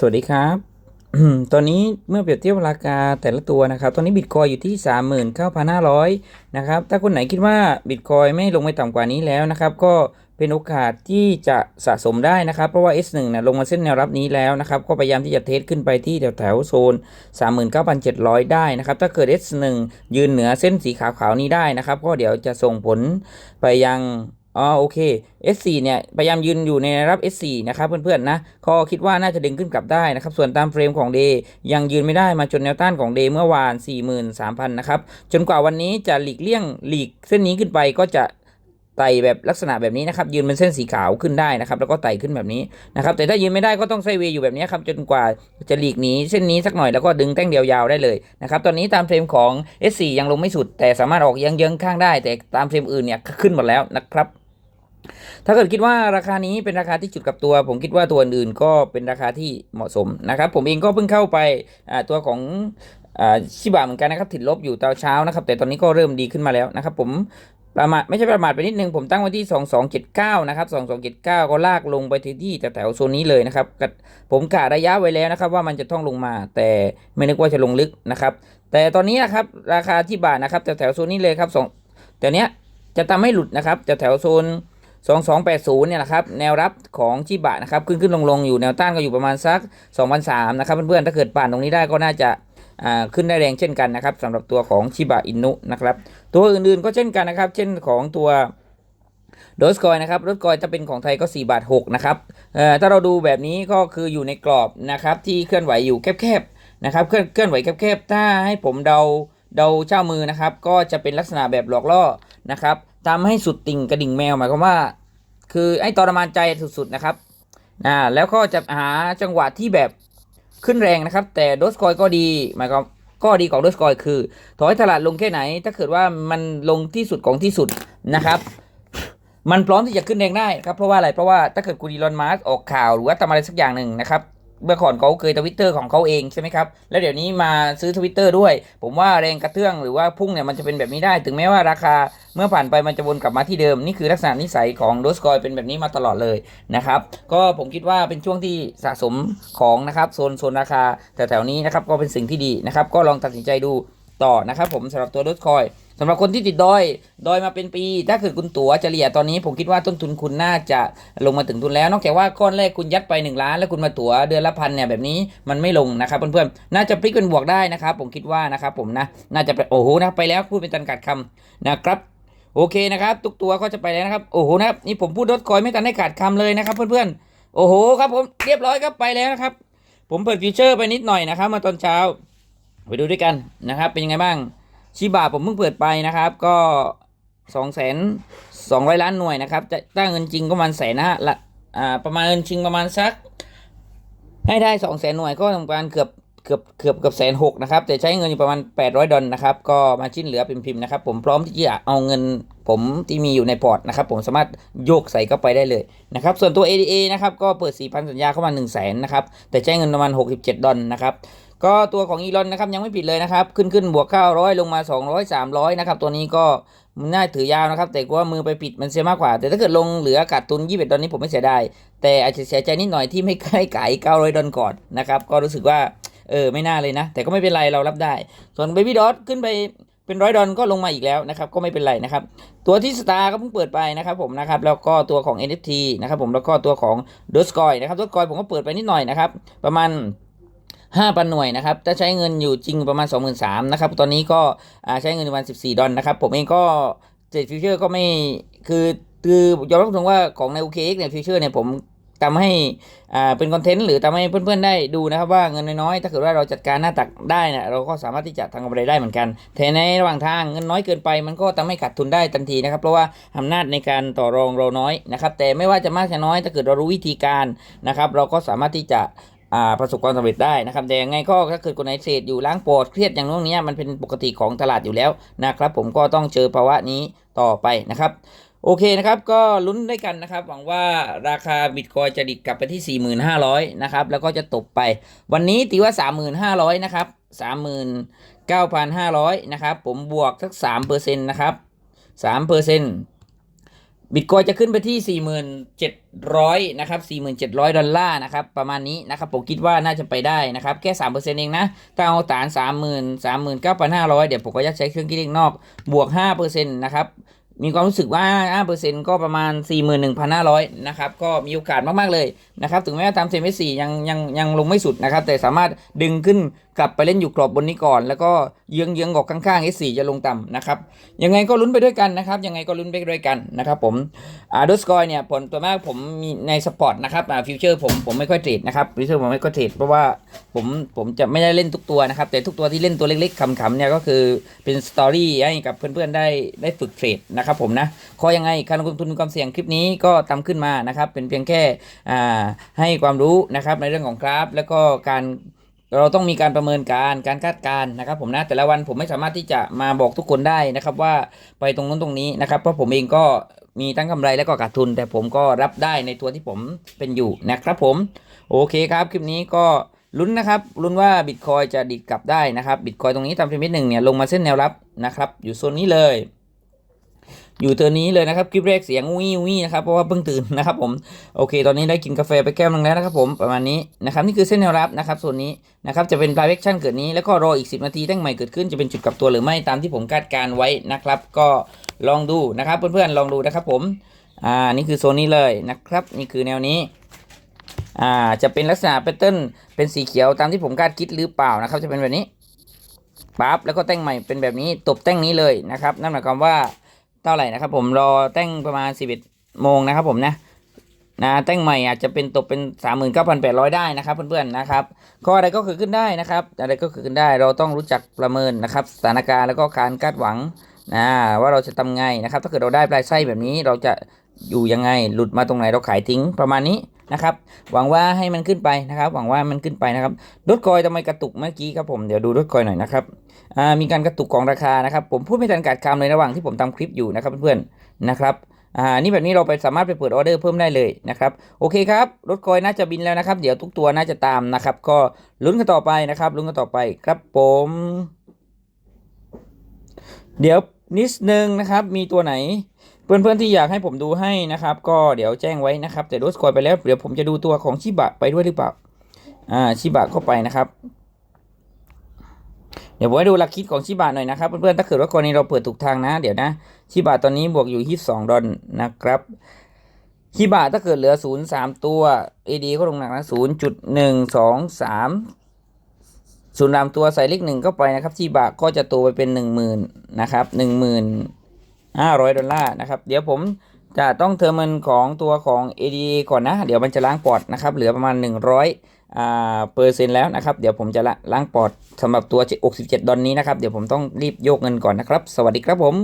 สวัสดีครับ ตอนนี้เมื่อเปรียบเทียบราคาแต่ละตัวนะครับ ตอนนี้บิตคอยอยู่ที่ 39,500 นะครับ ถ้าคนไหนคิดว่าบิตคอยไม่ลงไปต่ำกว่านี้แล้วนะครับ ก็เป็นโอกาสที่จะสะสมได้นะครับ เพราะว่า S1 นี่ยลงมาเส้นแนวรับนี้แล้วนะครับ ก็พยายามที่จะเทสขึ้นไปที่แถวแถวๆโซน 39,700 ได้นะครับ ถ้าเกิด S1 ยืนเหนือเส้นสีขาวๆนี้ได้นะครับ ก็เดี๋ยวจะส่งผลไปยัง อ๋อโอเค S4 เนี่ยพยายามยืนอยู่ในระดับ S4 นะครับเพื่อนๆนะคอคิดว่าน่าจะดึงขึ้นกลับได้นะครับ ส่วนตามเฟรมของ Day ยังยืนไม่ได้มาจนแนวต้านของ Day เมื่อวาน 43,000 นะครับ จนกว่าวันนี้จะหลีกเลี่ยงหลีกเส้นนี้ขึ้นไปก็จะ ไต่แบบลักษณะแบบนี้นะครับ ยืนเป็นเส้นสีขาวขึ้นได้นะครับ แล้วก็ไต่ขึ้นแบบนี้นะครับ แต่ถ้ายืนไม่ได้ก็ต้องไซเวย์อยู่แบบนี้ครับ จนกว่าจะหลีกหนีเส้นนี้สักหน่อยแล้วก็ดึงแท่งเดียวยาวได้เลยนะครับ ตอนนี้ตามเฟรมของ S4 ยังลงไม่สุด แต่สามารถออกเยื้องข้างได้ แต่ตามเฟรมอื่นเนี่ยขึ้นหมดแล้วนะครับถ้าเกิดคิดว่าราคานี้เป็นราคาที่จุดกับตัว ผมคิดว่าตัวอื่นๆก็เป็นราคาที่เหมาะสมนะครับ ผมเองก็เพิ่งเข้าไปตัวของอชิบะเหมือนกันนะครับ ติดลบอยู่ตอนเช้านะครับ แต่ตอนนี้ก็เริ่มดีขึ้นมาแล้วนะครับ ผม ประมาทไม่ใช่ประมาทไปนิดนึงผมตั้งไว้ที่ 2279 นะครับ 2279 ก็ลากลงไปที่ที่แถวโซนนี้เลยนะครับ ผมกะระยะไว้แล้วนะครับว่ามันจะต้องลงมา แต่ไม่นึกว่าจะลงลึกนะครับ แต่ตอนนี้นะครับราคาที่บาทนะครับแถวโซนนี้เลยครับสองแต่เนี้ยจะทำให้หลุดนะครับแถวโซน 2280 เนี่ยนะครับแนวรับของชิบะนะครับขึ้นขึ้นลงลงอยู่แนวต้านก็อยู่ประมาณสัก 2,003 นะครับเพื่อนๆถ้าเกิดผ่านตรงนี้ได้ก็น่าจะ ขึ้นได้แรงเช่นกันนะครับสำหรับตัวของชิบะอินุนะครับ ตัวอื่นๆก็เช่นกันนะครับ เช่นของตัวโดสกอยนะครับรถกอยถ้าเป็นของไทยก็ 4 บาท 6 นะครับถ้าเราดูแบบนี้ก็คืออยู่ในกรอบนะครับที่เคลื่อนไหวอยู่แคบๆนะครับเคลื่อนเคลื่อนไหวแคบๆถ้าให้ผมเดาเดาเจ้ามือนะครับ ก็จะเป็นลักษณะแบบหลอกล่อนะครับทำให้สุดติ่งกระดิ่งแมวหมายความว่า คือไอ้ทรมานใจสุดๆนะครับอ่าแล้วก็จะหาจังหวะที่แบบ ขึ้นแรงนะครับ แต่โดสคอยก็ดีหมายความก็ดีของโดสคอยคือถอยตลาดลงแค่ไหน ถ้าเกิดว่ามันลงที่สุดของที่สุดนะครับมันพร้อมที่จะขึ้นแรงได้ครับเพราะว่าอะไรเพราะว่าถ้าเกิดคุณอีลอนมัสก์ออกข่าวหรือว่าทำอะไรสักอย่างหนึ่งนะครับ เมื่อก่อนเขาเคยทวิตเตอร์ของเขาเองใช่ไหมครับ แล้วเดี๋ยวนี้มาซื้อทวิตเตอร์ด้วย ผมว่าแรงกระเตื้องหรือว่าพุ่งเนี่ยมันจะเป็นแบบนี้ได้ ถึงแม้ว่าราคาเมื่อผ่านไปมันจะวนกลับมาที่เดิม นี่คือลักษณะนิสัยของโดสกอยเป็นแบบนี้มาตลอดเลยนะครับ ก็ผมคิดว่าเป็นช่วงที่สะสมของนะครับโซนโซนราคาแถวๆนี้นะครับก็เป็นสิ่งที่ดีนะครับ ก็ลองตัดสินใจดูต่อนะครับผมสำหรับตัวโดสคอย สำหรับคนที่ติดดอย ดอยมาเป็นปี ถ้าเกิดคุณตั๋วเฉลี่ยตอนนี้ผมคิดว่าต้นทุนคุณน่าจะลงมาถึงทุนแล้ว นอกจากว่าก้อนแรกคุณยัดไป 1 ล้าน แล้วคุณมาตั๋วเดือนละพันเนี่ยแบบนี้มันไม่ลงนะครับเพื่อนๆ น่าจะพลิกเป็นบวกได้นะครับผมคิดว่านะครับผมนะ น่าจะไปโอ้โหนะไปแล้วพูดเป็นตันกัดคำนะครับโอเคนะครับทุกตัวก็จะไปแล้วนะครับ โอ้โหนะครับนี่ผมพูดรถคอยไม่ทันได้ขาดคำเลยนะครับเพื่อนๆโอ้โหครับผมเรียบร้อยครับไปแล้วนะครับ ผมเปิดฟีเจอร์ไปนิดหน่อยนะครับ มาตอนเช้า ไปดูด้วยกันนะครับ เป็นยังไงบ้าง ชิบะผมเพิ่งเปิดไปนะครับ ก็สองแสนสองร้อยล้านหน่วยนะครับ จะตั้งเงินจริงก็ประมาณแสนห้าละอ่าประมาณเงินจริงประมาณสัก ให้ได้สองแสนหน่วยก็ประมาณเกือบเกือบเกือบเกือบแสนหกนะครับ แต่ใช้เงินอยู่ประมาณแปดร้อยดอลนะครับ ก็มาชิ้นเหลือพิมพ์ๆนะครับ ผมพร้อมที่จะเอาเงินผมที่มีอยู่ในพอร์ตนะครับ ผมสามารถโยกใส่เข้าไปได้เลยนะครับ ส่วนตัว ADA นะครับ ก็เปิด 4,000 สัญญาเข้ามา 1 0 0 0 0แสนนะครับ แต่ใช้เงินประมาณ 67 ดอลนะครับ ก็ตัวของอีลอนนะครับยังไม่ปิดเลยนะครับ ขึ้นขึ้นบวกเข้าร้อยลงมา 200 300 นะครับ ตัวนี้ก็มันน่าถือยาวนะครับ แต่ว่ามือไปปิดมันเสียมากกว่า แต่ถ้าเกิดลงเหลือขาดทุน21ดอลนี้ผมไม่เสียดายแต่อาจจะเสียใจนิดหน่อยที่ไม่ใกล้ไก่900ดอลก่อนนะครับก็รู้สึกว่าเออไม่น่าเลยนะ แต่ก็ไม่เป็นไรเรารับได้ ส่วนเบบี้ดอทขึ้นไปเป็นร้อยดอลก็ลงมาอีกแล้วนะครับก็ไม่เป็นไรนะครับตัวที่สตาร์ก็เพิ่งเปิดไปนะครับผมนะครับแล้วก็ตัวของ NFT นะครับผมแล้วก็ตัวของดสกอยนะครับดสกอยผมก็เปิดไปนิดหน่อยนะครับประมาณ 5,000หน่วยนะครับถ้าใช้เงินอยู่จริงประมาณ 23,000นะครับตอนนี้ก็ใช้เงินประมาณ 14 ดอลนะครับ ผมเองก็เจ็ดฟิวเจอร์ก็ไม่คือคือยอมรับตรงว่าของใน OKX เนี่ยฟิวเจอร์เนี่ยผมทำให้อ่าเป็นคอนเทนต์หรือทำให้เพื่อนๆได้ดูนะครับว่าเงินน้อยๆถ้าเกิดว่าเราจัดการหน้าตักได้นี่ยเราก็สามารถที่จะทำกำไรได้เหมือนกันแต่ในระหว่างทางเงินน้อยเกินไป มันก็ทำให้ขาดทุนได้ทันทีนะครับ เพราะว่าอำนาจในการต่อรองเราน้อยนะครับ แต่ไม่ว่าจะมากจะน้อยถ้าเกิดเรารู้วิธีการนะครับ เราก็สามารถที่จะ อ่าประสบความสำเร็จได้นะครับแต่ยังไงก็ถ้าเกิดคนไหนเทรดอยู่ล้างปอดเครียดอย่างนู้นนี้มันเป็นปกติของตลาดอยู่แล้วนะครับผมก็ต้องเจอภาวะนี้ต่อไปนะครับโอเคนะครับก็ลุ้นด้วยกันนะครับ หวังว่าราคาบิตคอยจะดิดกลับไปที่ 4,500 นะครับ แล้วก็จะตกไป วันนี้ตีว่า 3,500 นะครับ 39,500 นะครับ ผมบวกสัก3%นะครับ3% บิตคอยจะขึ้นไปที่ 4,700 นะครับ 47,000 ดอลลาร์นะครับ ประมาณนี้นะครับ ผมคิดว่าน่าจะไปได้นะครับ แค่ 3%เองนะ ถ้าเอาฐาน 30,000 39,500 เดี๋ยวผมก็จะใช้เครื่องคิดเลขนอก บวก 5%นะครับ มีความรู้สึกว่า 5%ก็ประมาณ 41,500 นะครับ ก็มีโอกาสมาก ๆ เลยนะครับ ถึงแม้ว่าตามเซมิสี่ยังยังยังลงไม่สุดนะครับ แต่สามารถดึงขึ้น กลับไปเล่นอยู่กรอบบนนี้ก่อน แล้วก็เยื้องเยื้องออกข้างๆ S4 จะลงต่ำนะครับยังไงก็ลุ้นไปด้วยกันนะครับยังไงก็ลุ้นไปด้วยกันนะครับผมอ่าดสกอยเนี่ยผลตัวมากผมมีในสปอร์ตนะครับอ่าฟิวเจอร์ผมผมไม่ค่อยเทรดนะครับฟิวเจอร์ผมไม่ค่อยเทรดเพราะว่าผมผมจะไม่ได้เล่นทุกตัวนะครับ แต่ทุกตัวที่เล่นตัวเล็กๆขำๆเนี่ยก็คือเป็นสตอรี่ให้กับเพื่อนๆได้ได้ฝึกเทรดนะครับผมนะขอยังไงการลงทุนมีความเสี่ยงคลิปนี้ก็ตามขึ้นมานะครับเป็นเพียงแค่อ่าให้ความรู้นะครับในเรื่องของกราฟ แล้วก็การ เราต้องมีการประเมินการการคาดการณ์นะครับ ผมนะแต่ละวันผมไม่สามารถที่จะมาบอกทุกคนได้นะครับ ว่าไปตรงนู้นตรงนี้นะครับ เพราะผมเองก็มีทั้งกำไรและก็ขาดทุน แต่ผมก็รับได้ในตัวที่ผมเป็นอยู่นะครับ ผมโอเคครับคลิปนี้ก็ลุ้นนะครับลุ้นว่าบิตคอยจะดิดกลับได้นะครับบิตคอยตรงนี้ตามพิมิตหนึ่งเนี่ยลงมาเส้นแนวรับนะครับ อยู่โซนนี้เลย อยู่เทอนี้เลยนะครับคลิปแรกเสียงวิววินะครับเพราะว่าเพิ่งตื่นนะครับผมโอเค ตอนนี้ได้กินกาแฟไปแก้วนึงแล้วนะครับผมประมาณนี้นะครับนี่คือเส้นแนวรับนะครับส่วนนี้นะครับจะเป็นปลายเวกชั่นเกิดนี้แล้วก็รออีก 10 นาทีแท่งใหม่เกิดขึ้นจะเป็นจุดกลับตัวหรือไม่ตามที่ผมคาดการไว้นะครับ ก็ลองดูนะครับเพื่อนๆลองดูนะครับผมอ่านี่คือโซนนี้เลยนะครับ นี่คือแนวนี้อ่าจะเป็นลักษณะแพทเทิร์นเป็นสีเขียวตามที่ผมคาดคิดหรือเปล่านะครับ จะเป็นแบบนี้ปั๊บแล้วก็แท่งใหม่เป็นแบบนี้ตบแท่งนี้เลยนะครับนั่นหมายความว่า ท่าไหร่นะครับผมรอแต้งประมาณ 11โมงนะครับผมนะนะแต้งใหม่อาจจะเป็นตกเป็น 39,800 ได้นะครับเพื่อนๆนะครับข้ออะไรก็คือขึ้นได้นะครับ อะไรก็คือขึ้นได้เราต้องรู้จักประเมินนะครับสถานการณ์แล้วก็การคาดหวังนะว่าเราจะทำไงนะครับ ถ้าเกิดเราได้ปลายไส้แบบนี้เราจะอยู่ยังไงหลุดมาตรงไหนเราขายทิ้งประมาณนี้ นะครับ หวังว่าให้มันขึ้นไปนะครับ หวังว่ามันขึ้นไปนะครับดดคอยทำไมกระตุกเมื่อกี้ครับผมเดี๋ยวดูดดคอยหน่อยนะครับมีการกระตุกของราคานะครับ ผมพูดไม่ทันการคำเลยระหว่างที่ผมทำคลิปอยู่นะครับเพื่อนๆนะครับอ่านี่แบบนี้เราไปสามารถไปเปิดออเดอร์เพิ่มได้เลยนะครับโอเคครับรถคอยน่าจะบินแล้วนะครับ เดี๋ยวทุกตัวน่าจะตามนะครับ ก็ลุ้นกันต่อไปนะครับลุ้นกันต่อไปครับผม เดี๋ยว นิดนึงนะครับ มีตัวไหน เพื่อนๆที่อยากให้ผมดูให้นะครับ ก็เดี๋ยวแจ้งไว้นะครับ แต่รถคอยไปแล้ว เดี๋ยวผมจะดูตัวของชิบะไปด้วยหรือเปล่า อ่าชิบะเข้าไปนะครับ เดี๋ยวผมให้ดูหลักคิดของชิบะหน่อยนะครับเพื่อนๆถ้าเกิดว่ากรณีเราเปิดถูกทางนะ เดี๋ยวนะชิบะตอนนี้บวกอยู่ที่สองดอลนะครับชิบะถ้าเกิดเหลือศูนย์สามตัว AD ก็ลงหนักนะศูนย์จุดหนึ่ง สองสามศูนย์รามตัวใส่เลขหนึ่งเข้าไปนะครับ ที่บาก็จะตัวไปเป็นหนึ่งหมื่นนะครับหนึ่งหมื่นห้าร้อยดอลลาร์นะครับ เดี๋ยวผมจะต้องเทอร์มินของตัวของ AD ก่อนนะ เดี๋ยวมันจะล้างปอดนะครับ เหลือประมาณหนึ่งร้อยอ่าเปอร์เซ็นต์แล้วนะครับ เดี๋ยวผมจะละล้างปอดสำหรับตัว67ดอลนี้นะครับ เดี๋ยวผมต้องรีบโยกเงินก่อนนะครับ สวัสดีครับผม